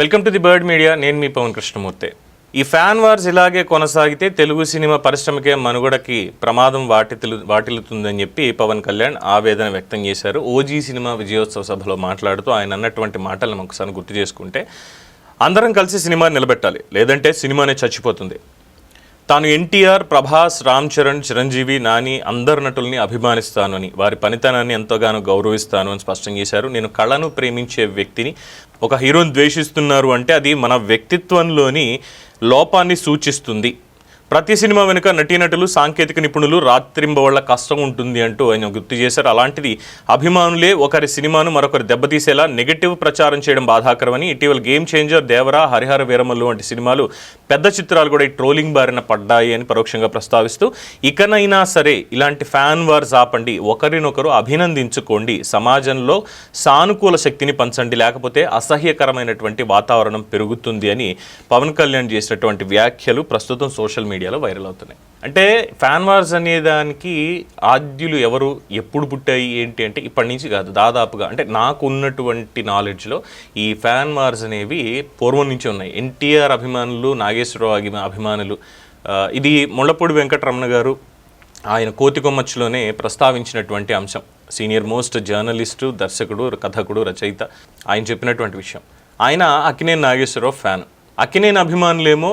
Welcome to the Bird Media. నేను మీ పవన్ కృష్ణమూర్తి. ఈ ఫ్యాన్ వార్స్ ఇలాగే కొనసాగితే తెలుగు సినిమా పరిశ్రమకే మనుగడకి ప్రమాదం వాటిల్లు వాటిల్లుతుందని చెప్పి పవన్ కళ్యాణ్ ఆవేదన వ్యక్తం చేశారు. ఓజీ సినిమా విజయోత్సవ సభలో మాట్లాడుతూ ఆయన అన్నటువంటి మాటలను ఒకసారి గుర్తు చేసుకుంటే అందరం కలిసి సినిమా నిలబెట్టాలి. లేదంటే సినిమానే చచ్చిపోతుంది. తాను ఎన్టీఆర్ ప్రభాస్ రామ్ చరణ్ చిరంజీవి నాని అందరు నటుల్ని అభిమానిస్తాను అని వారి పనితనాన్ని ఎంతగానో గౌరవిస్తాను అని స్పష్టం చేశారు. నేను కళను ప్రేమించే వ్యక్తిని ఒక హీరోని ద్వేషిస్తున్నారు అంటే అది మన వ్యక్తిత్వంలోని లోపాన్ని సూచిస్తుంది. ప్రతి సినిమా వెనుక నటీనటులు సాంకేతిక నిపుణులు రాత్రింబవళ్ళ కష్టం ఉంటుంది అంటూ ఆయన గుర్తు చేశారు. అలాంటిది అభిమానులే ఒకరి సినిమాను మరొకరు దెబ్బతీసేలా నెగటివ్ ప్రచారం చేయడం బాధాకరమని ఇటీవల గేమ్ చేంజర్ దేవరా హరిహర వీరమల్లు వంటి సినిమాలు పెద్ద చిత్రాలు కూడా ఈ ట్రోలింగ్ బారిన పడ్డాయి అని పరోక్షంగా ప్రస్తావిస్తూ ఇకనైనా సరే ఇలాంటి ఫ్యాన్ వార్స్ ఆపండి ఒకరినొకరు అభినందించుకోండి. సమాజంలో సానుకూల శక్తిని పంచండి లేకపోతే అసహ్యకరమైనటువంటి వాతావరణం పెరుగుతుంది అని పవన్ కళ్యాణ్ చేసినటువంటి వ్యాఖ్యలు ప్రస్తుతం సోషల్ మీడియా మీడియాలో వైరల్ అవుతున్నాయి. అంటే ఫ్యాన్ వార్స్ అనే దానికి ఆద్యులు ఎవరు ఎప్పుడు పుట్టాయి ఏంటి అంటే ఇప్పటి నుంచి కాదు దాదాపుగా అంటే నాకు ఉన్నటువంటి నాలెడ్జ్లో ఈ ఫ్యాన్ వార్స్ అనేవి పూర్వం నుంచి ఉన్నాయి. ఎన్టీఆర్ అభిమానులు నాగేశ్వరరావు అభిమానులు ఇది ముళ్ళపూడి వెంకటరమణ గారు ఆయన కోతికొమ్మచ్చులోనే ప్రస్తావించినటువంటి అంశం. సీనియర్ మోస్ట్ జర్నలిస్టు దర్శకుడు కథకుడు రచయిత ఆయన చెప్పినటువంటి విషయం. ఆయన అక్కినేని నాగేశ్వరరావు ఫ్యాన్. అక్కినేని అభిమానులేమో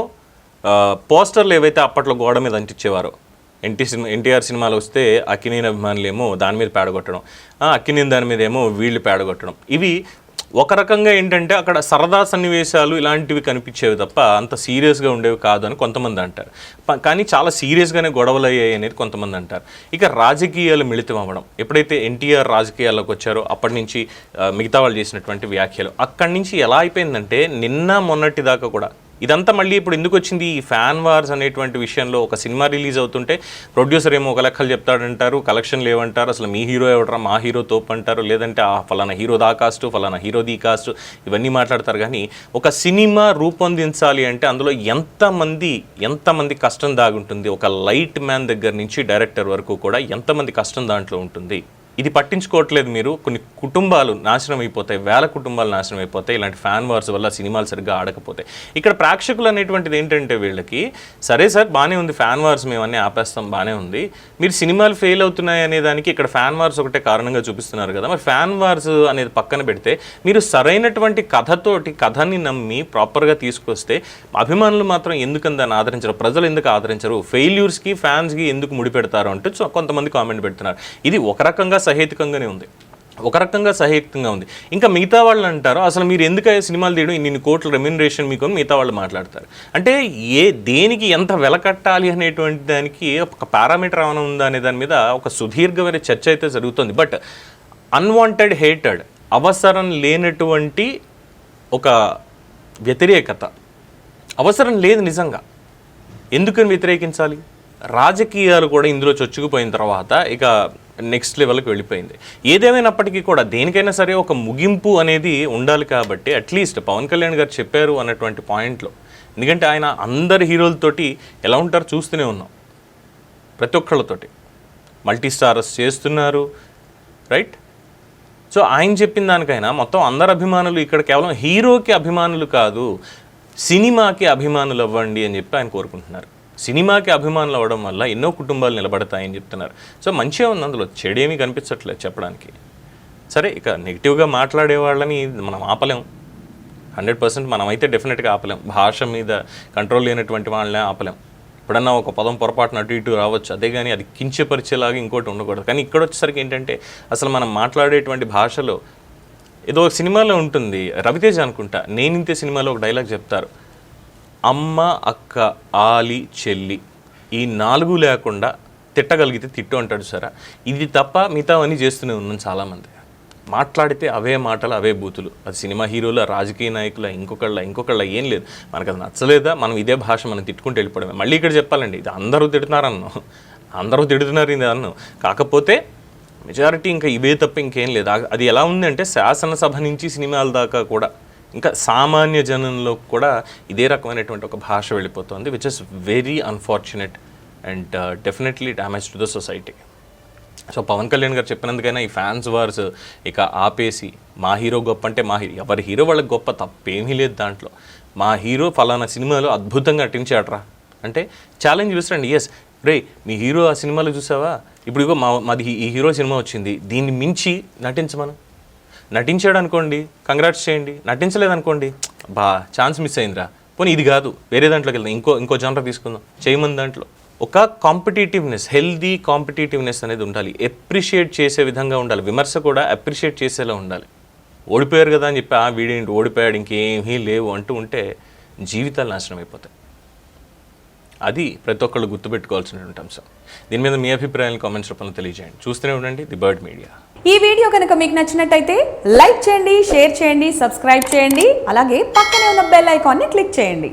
పోస్టర్లు ఏవైతే అప్పట్లో గోడ మీద అంటించేవారో ఎన్టీ సినిమా ఎన్టీఆర్ సినిమాలు వస్తే అక్కినేని అభిమానులేమో దాని మీద పేడగొట్టడం అక్కినేని దాని మీద ఏమో వీళ్ళు పేడగొట్టడం. ఇవి ఒక రకంగా ఏంటంటే అక్కడ సరదా సన్నివేశాలు ఇలాంటివి కనిపించేవి తప్ప అంత సీరియస్గా ఉండేవి కాదు అని కొంతమంది అంటారు. కానీ చాలా సీరియస్గానే గొడవలు అయ్యాయి అనేది కొంతమంది అంటారు. ఇక రాజకీయాలు మిళితం అవ్వడం ఎప్పుడైతే ఎన్టీఆర్ రాజకీయాల్లోకి వచ్చారో అప్పటి నుంచి మిగతా వాళ్ళు చేసినటువంటి వ్యాఖ్యలు అక్కడి నుంచి ఎలా అయిపోయిందంటే నిన్న మొన్నటి దాకా కూడా ఇదంతా మళ్ళీ ఇప్పుడు ఎందుకు వచ్చింది? ఈ ఫ్యాన్ వార్స్ అనేటువంటి విషయంలో ఒక సినిమా రిలీజ్ అవుతుంటే ప్రొడ్యూసర్ ఏమో ఒక లెక్కలు చెప్తాడంటారు కలెక్షన్ లేవంటారు అసలు మీ హీరో ఎవడరా మా హీరో తోపు అంటారు లేదంటే ఆ ఫలానా హీరో దా కాస్ట్ ఫలానా హీరో దీ కాస్ట్ ఇవన్నీ మాట్లాడతారు. కానీ ఒక సినిమా రూపొందించాలి అంటే అందులో ఎంతమంది ఎంతమంది కష్టం దాగుంటుంది? ఒక లైట్ మ్యాన్ దగ్గర నుంచి డైరెక్టర్ వరకు కూడా ఎంతమంది కష్టం దాంట్లో ఉంటుంది? ఇది పట్టించుకోవట్లేదు మీరు. కొన్ని కుటుంబాలు నాశనం అయిపోతాయి. వేల కుటుంబాలు నాశనం అయిపోతాయి. ఇలాంటి ఫ్యాన్ వార్స్ వల్ల సినిమాలు సరిగ్గా ఆడకపోతాయి. ఇక్కడ ప్రేక్షకులు అనేటువంటిది ఏంటంటే వీళ్ళకి సరే సార్ బాగానే ఉంది. ఫ్యాన్ వార్స్ మేము ఆపేస్తాం. బాగానే ఉంది. మీరు సినిమాలు ఫెయిల్ అవుతున్నాయి అనే దానికి ఇక్కడ ఫ్యాన్ వార్స్ ఒకటే కారణంగా చూపిస్తున్నారు కదా. మరి ఫ్యాన్ వార్స్ అనేది పక్కన పెడితే మీరు సరైనటువంటి కథతోటి కథని నమ్మి ప్రాపర్గా తీసుకొస్తే అభిమానులు మాత్రం ఎందుకని దాన్ని ఆదరించరు. ప్రజలు ఎందుకు ఆదరించరు? ఫెయిల్యూర్స్కి ఫ్యాన్స్కి ఎందుకు ముడిపెడతారు అంటే కొంతమంది కామెంట్ పెడుతున్నారు. ఇది ఒక రకంగా సహేతుకంగానే ఉంది. ఒక రకంగా సహేతుకంగా ఉంది. ఇంకా మిగతా వాళ్ళు అంటారు అసలు మీరు ఎందుకు ఆ సినిమాలు తీయడం? ఇన్ని కోట్ల రెమ్యునరేషన్ మీకు మిగతా వాళ్ళు మాట్లాడతారు. అంటే ఏ దేనికి ఎంత వెల కట్టాలి అనేటువంటి దానికి ఒక పారామీటర్ ఏమైనా ఉందా అనే దాని మీద ఒక సుదీర్ఘమైన చర్చ అయితే జరుగుతుంది. బట్ అన్వాంటెడ్ హేటెడ్ అవసరం లేనటువంటి ఒక వ్యతిరేకత అవసరం లేదు నిజంగా. ఎందుకని వ్యతిరేకించాలి? రాజకీయాలు కూడా ఇందులో చొచ్చుకుపోయిన తర్వాత ఇక నెక్స్ట్ లెవెల్కి వెళ్ళిపోయింది. ఏదేమైనప్పటికీ కూడా దేనికైనా సరే ఒక ముగింపు అనేది ఉండాలి కాబట్టి అట్లీస్ట్ పవన్ కళ్యాణ్ గారు చెప్పారు అన్నటువంటి పాయింట్లో. ఎందుకంటే ఆయన అందరి హీరోలతోటి ఎలా ఉంటారో చూస్తూనే ఉన్నాం. ప్రతి ఒక్కళ్ళతోటి. మల్టీస్టారస్ చేస్తున్నారు రైట్ సో ఆయన చెప్పిన దానికైనా మొత్తం అందరు అభిమానులు ఇక్కడ కేవలం హీరోకి అభిమానులు కాదు సినిమాకి అభిమానులు అవ్వండి అని చెప్పి ఆయన కోరుకుంటున్నారు. సినిమాకి అభిమానులు అవ్వడం వల్ల ఎన్నో కుటుంబాలు నిలబడతాయని చెప్తున్నారు. సో మంచిగా ఉంది అందులో. చెడేమీ కనిపించట్లేదు చెప్పడానికి. సరే ఇక నెగిటివ్గా మాట్లాడే వాళ్ళని మనం ఆపలేం. హండ్రెడ్ పర్సెంట్ మనమైతే డెఫినెట్గా ఆపలేం. భాష మీద కంట్రోల్ లేనటువంటి వాళ్ళని ఆపలేం. ఎప్పుడన్నా ఒక పదం పొరపాటున అటు ఇటు రావచ్చు. అదే కానీ అది కించపరిచేలాగా ఇంకోటి ఉండకూడదు. కానీ ఇక్కడ వచ్చేసరికి ఏంటంటే అసలు మనం మాట్లాడేటువంటి భాషలో ఏదో ఒక సినిమాలో ఉంటుంది. రవితేజ అనుకుంటా. నేనింతే సినిమాలో ఒక డైలాగ్ చెప్తారు. అమ్మ అక్క ఆలి చెల్లి ఈ నాలుగు లేకుండా తిట్టగలిగితే తిట్టు అంటాడు సరే. ఇది తప్ప మిగతావన్నీ చేస్తూనే ఉన్నాం చాలామంది. మాట్లాడితే అవే మాటలు అవే బూతులు. అది సినిమా హీరోల రాజకీయ నాయకుల ఇంకొకళ్ళ ఇంకొకళ్ళ ఏం లేదు. మనకు అది నచ్చలేదా? మనం ఇదే భాష మనం తిట్టుకుంటూ వెళ్ళిపోవడమే. మళ్ళీ ఇక్కడ చెప్పాలండి ఇది అందరూ తిడుతున్నారన్ను. అందరూ తిడుతున్నారు ఇది అన్ను. కాకపోతే మెజారిటీ ఇంకా ఇవే తప్ప ఇంకేం లేదు. అది ఎలా ఉందంటే శాసనసభ నుంచి సినిమాల దాకా కూడా ఇంకా సామాన్య జనంలో కూడా ఇదే రకమైనటువంటి ఒక భాష వెళ్ళిపోతుంది which is very unfortunate and definitely damage to the society so Pavan Kalyan గారు చెప్పినందుకైనా ఈ ఫ్యాన్స్ వార్స్ ఇక ఆపేసి మా హీరో గొప్ప అంటే మా హీరో ఎవరి హీరో వాళ్ళకి గొప్ప తప్పేమీ లేదు దాంట్లో. మా హీరో ఫలానా సినిమాలో అద్భుతంగా నటించాడరా. అంటే ఛాలెంజ్ చూసిరండి ఎస్ రే మీ హీరో ఆ సినిమాలో చూసావా? ఇప్పుడు ఇగో మా మాది ఈ- ఈ హీరో సినిమా వచ్చింది దీన్ని మించి నటించమను. నటించాడు అనుకోండి కంగ్రాట్స్ చేయండి. నటించలేదు అనుకోండి బా ఛాన్స్ మిస్ అయిందిరా. పోనీ ఇది కాదు వేరే దాంట్లోకి వెళ్దాం. ఇంకో ఇంకో జనర తీసుకుందాం. చేయమని దాంట్లో. ఒక కాంపిటేటివ్నెస్ హెల్దీ కాంపిటేటివ్నెస్ అనేది ఉండాలి. ఎప్రిషియేట్ చేసే విధంగా ఉండాలి. విమర్శ కూడా అప్రిషియేట్ చేసేలా ఉండాలి. ఓడిపోయారు కదా అని చెప్పి ఆ వీడేంటి? ఓడిపోయాడు ఇంకేమీ లేవు అంటూ ఉంటే జీవితాలు నాశనం అయిపోతాయి. అది ప్రతి ఒక్కళ్ళు గుర్తుపెట్టుకోవాల్సినటువంటి అంశం. దీని మీద మీ అభిప్రాయాలు కామెంట్స్ రూపంలో తెలియజేయండి. చూస్తూనే ఉండండి ది బర్డ్ మీడియా. ఈ వీడియో కనుక మీకు నచ్చినట్టయితే లైక్ చేయండి షేర్ చేయండి సబ్స్క్రైబ్ చేయండి అలాగే పక్కనే ఉన్న బెల్ ఐకాన్ని క్లిక్ చేయండి.